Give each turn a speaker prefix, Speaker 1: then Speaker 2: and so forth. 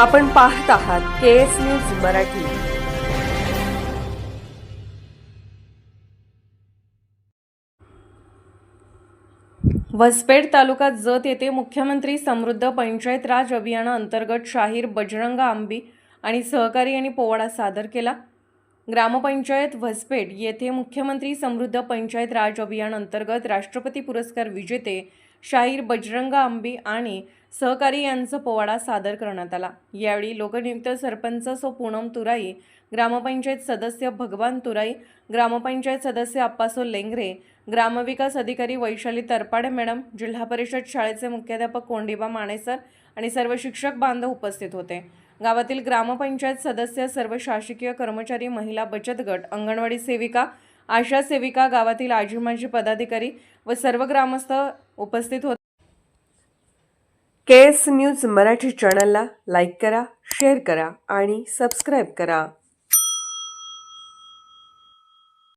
Speaker 1: आपण पाहत आहात के एस न्यूज मराठी. वसपेड तालुक्यात जत येथे मुख्यमंत्री समृद्ध पंचायत राज अभियानाअंतर्गत शाहीर बजरंग आंबी आणि सहकारी यांनी पोवाडा सादर केला. ग्रामपंचायत वसपेठ येथे मुख्यमंत्री समृद्ध पंचायत राज अभियान अंतर्गत राष्ट्रपती पुरस्कार विजेते शाहीर बजरंग आंबी आणि सहकारी यांचा पोवाडा सादर करण्यात आला. यावेळी लोकनियुक्त सरपंच सो पूनम तुराई ग्रामपंचायत सदस्य भगवान तुराई ग्रामपंचायत सदस्य अप्पासो लेंगरे ग्रामविकास अधिकारी वैशाली तरपाडे मॅडम जिल्हा परिषद शाळेचे मुख्याध्यापक कोंडिबा मानेसर आणि सर्व शिक्षक बांधव उपस्थित होते. गावातील ग्रामपंचायत सदस्य सर्व शासकीय कर्मचारी महिला बचत गट अंगणवाडी सेविका आशा सेविका गावातील आजीमाजी पदाधिकारी व सर्व ग्रामस्थ उपस्थित होते के एस न्यूज मराठी चॅनलला लाईक करा शेअर करा आणि सबस्क्राईब करा.